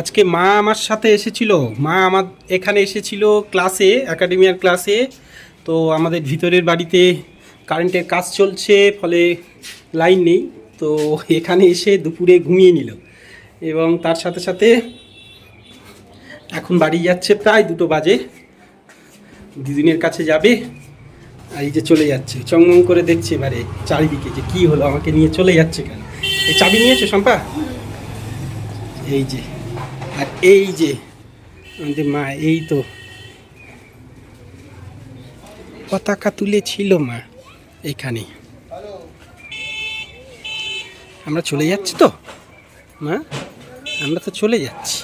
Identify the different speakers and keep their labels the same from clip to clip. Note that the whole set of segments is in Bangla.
Speaker 1: আজকে মা আমার সাথে এসেছিল। মা আমার এখানে এসেছিল ক্লাসে একাডেমিয়ার ক্লাসে তো আমাদের ভিতরের বাড়িতে কারেন্টের কাজ চলছে, ফলে লাইন নেই। তো এখানে এসে দুপুরে ঘুমিয়ে নিল। এবং তার সাথে সাথে এখন বাড়ি যাচ্ছে প্রায় দুটো বাজে। দিদিনের কাছে যাবে। আর এই যে চলে যাচ্ছে। চংমং করে দেখছে এবারে চারিদিকে যে কি হলো, আমাকে নিয়ে চলে যাচ্ছে কেন? এই চাবি নিয়েছো শম্পা? এই যে। আর এই যে, আমাদের মা, এই তো। পতাকা তুলেছিল মা, এখানে। আমরা চলে যাচ্ছি তো? মা, আমরা তো চলে যাচ্ছি।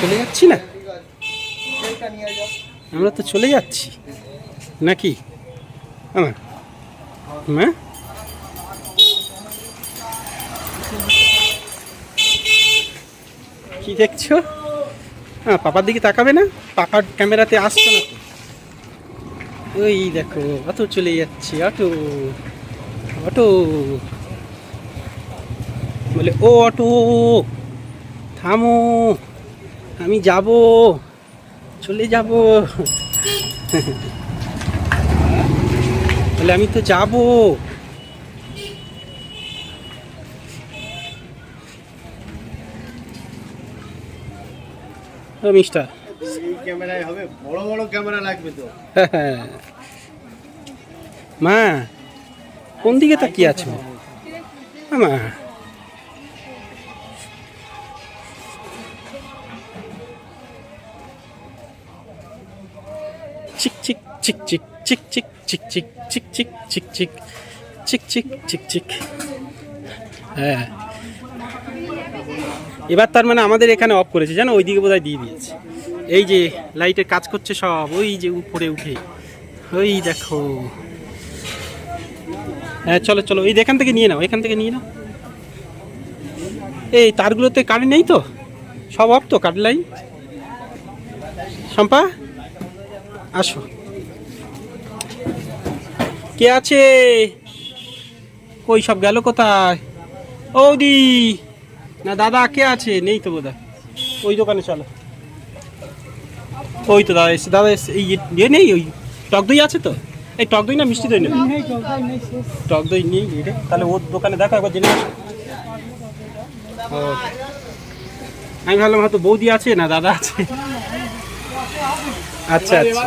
Speaker 1: চলে যাচ্ছি না? আমরা তো চলে যাচ্ছি। নাকি? আমার মা? কি দেখছ? হ্যাঁ পাপার দিকে তাকাবে না? পাপার ক্যামেরাতে আসছে না ওই দেখো, অটো চলে যাচ্ছে, অটো অটো। বলে, ও, অটো, থামো, আমি যাব, চলে যাব। বলে, আমি তো যাব। মিস্টার
Speaker 2: ক্যামেরায় হবে বড় বড় ক্যামেরা লাগবে তো
Speaker 1: মা কোন দিকে তাকিয়ে আছো মা চিক চিক চিক চিক চিক চিক চিক চিক চিক চিক চিক চিক চিক চিক চিক চিক হ্যাঁ এবার তার মানে আমাদের এখানে অফ করেছে, জানো? ওইদিকে বোধহয় দিয়ে দিয়েছে। এই যে লাইটের কাজ করছে সব, ওই যে উপরে উঠে। ওই দেখো। হ্যাঁ চলো চলো, এই এখান থেকে নিয়ে নাও, এখান থেকে নিয়ে নাও। এই তারগুলোতে কারেন্ট নেই তো? সব অফ তো কারেন্ট লাইন শম্পা, আসো। কে আছে? কই সব গেল কোথায়? ওদি না দাদা কে আছে? নেই তো বোধহয়। ওই দোকানে চলো। ওই তো দাদা এসে দাদা এসে এই ইয়ে নেই ওই টক দই আছে তো? এই টক দই না মিষ্টি দই নেই? টক দই নেই এটা? তাহলে ওর দোকানে দেখো একবার জেনে। ও। আমি ভাবলাম হয়তো বৌদি আছে না দাদা আছে। আচ্ছা আচ্ছা।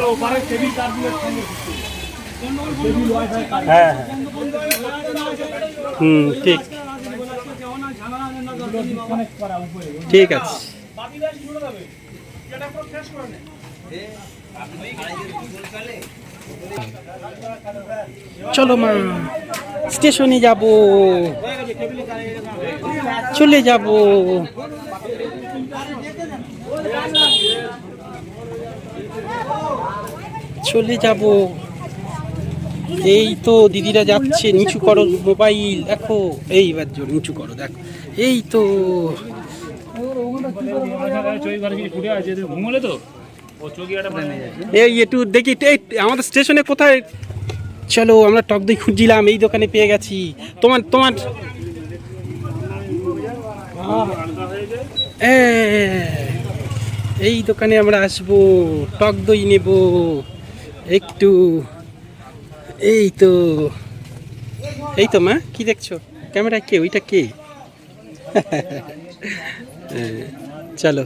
Speaker 1: হ্যাঁ হ্যাঁ। হুম ঠিক। ঠিক আছে। চলো মা, স্টেশনে যাব। চলে যাব। চলে যাব। এই তো দিদিরা যাচ্ছে, নিচু করো মোবাইল, দেখো। এইবার জোর নিচু করো, দেখো। এই তো। এই একটু দেখি আমাদের স্টেশনে কোথায়? চলো, আমরা টক দই খুঁজছিলাম, এই দোকানে পেয়ে গেছি। তোমার তোমার এই দোকানে আমরা আসব, টক দই নেব। একটু। এই তো। এই তো, মা, কি দেখছ? ক্যামেরা কে? ওইটা কে? চলো।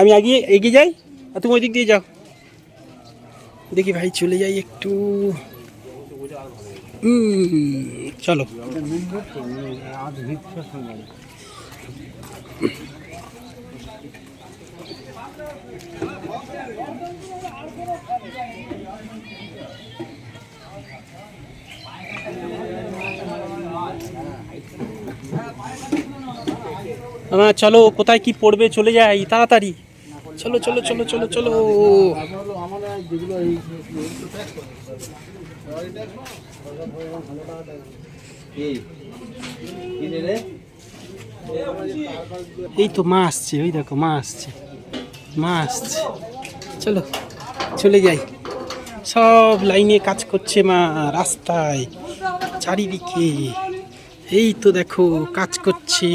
Speaker 1: আমি আগিয়ে এগিয়ে যাই আর তুমি ওই দিক দিয়ে যাও। দেখি ভাই চলে যাই একটু। চলো। আমার চলো, কোথায় কি পড়বে, চলে যাই, তাড়াতাড়ি। চলো চলো চলো চলো চলো। এই তো মা আসছে, ওই দেখো, মা আসছে। মা আসছে। চলো, চলে যাই। সব লাইনে কাজ করছে মা, রাস্তায়, চারিদিকে। এই তো দেখো, কাজ করছে।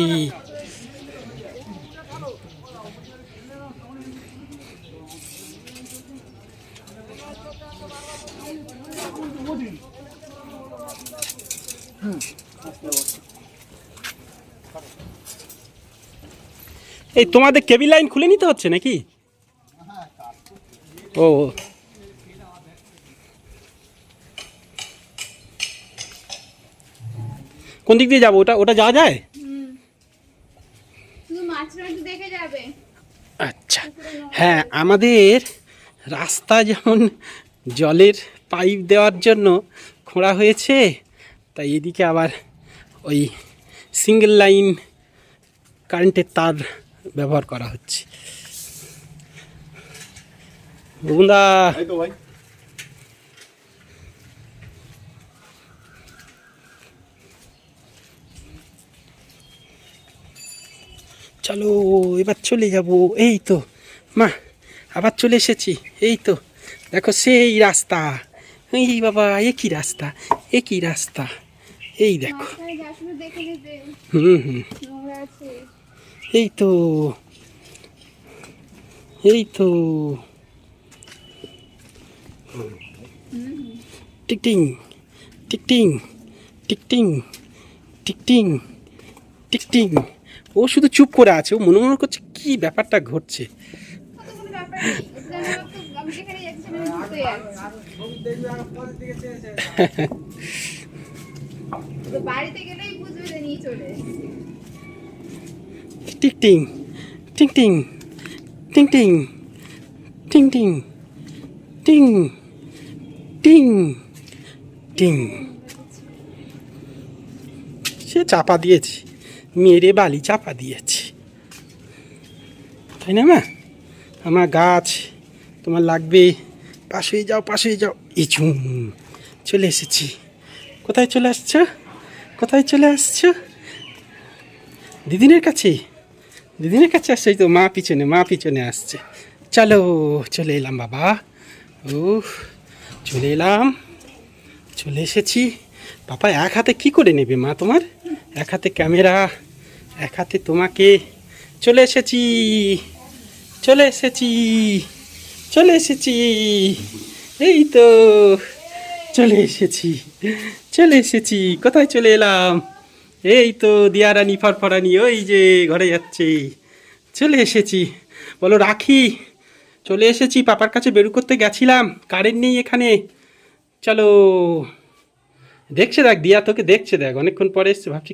Speaker 1: এই তোমাদের কেবি লাইন খুলে নিতে হচ্ছে নাকি? ও। কোন দিক দিয়ে যাব? ওটা ওটা যাওয়া যায়? আচ্ছা। হ্যাঁ আমাদের রাস্তা যেমন জলের পাইপ দেওয়ার জন্য খোঁড়া হয়েছে তাই এদিকে আবার ওই সিঙ্গেল লাইন কারেন্টের তার ব্যবহার করা হচ্ছে। চলো এবার চলে যাব। এই তো মা আবার চলে এসেছি। এই তো দেখো সেই রাস্তা। এই বাবা একই রাস্তা? একই রাস্তা? এই দেখো। হুম হুম। এই তো। এই তো। টিকটিং টিকটিং টিকটিং টিকটিং টিকটিং। ও শুধু চুপ করে আছে ও মনে মনে করছে কি ব্যাপারটা ঘটছে।
Speaker 3: বাড়িতে গেলে এসেছি।
Speaker 1: টিকটিং টিং টিং টিং টিং টিং টিং টিং টিং টিং সে চাপা দিয়েছি। মেরে বালি চাপা দিয়েছি। তাই না, মা? আমার গাছ তোমার লাগবে। পাশে যাও পাশে যাও। ইচুম চলে এসেছি। কোথায় চলে আসছো? কোথায় চলে আসছো? দিদিনের কাছে? দিদিনের কাছে আসছে? তো মা পিছনে মা পিছনে আসছে। চলো, চলে এলাম বাবা। ও চলে এলাম। চলে এসেছি। পাপা এক হাতে কি করে নেবে মা তোমার? এক হাতে ক্যামেরা, এক হাতে তোমাকে। চলে এসেছি চলে এসেছি চলে এসেছি। এই তো, চলে এসেছি। চলে এসেছি, কোথায় চলে এলাম? এই তো দিয়ারানি, ফরফরানি, ওই যে ঘরে যাচ্ছে। চলে এসেছি। বলো, রাখি। চলে এসেছি, পাপার কাছে বেরু করতে গেছিলাম, কারেন্ট নেই এখানে। চলো, দেখছে দেখ, দিয়া তোকে দেখছে দেখ, অনেকক্ষণ পরে এসছে, ভাবছি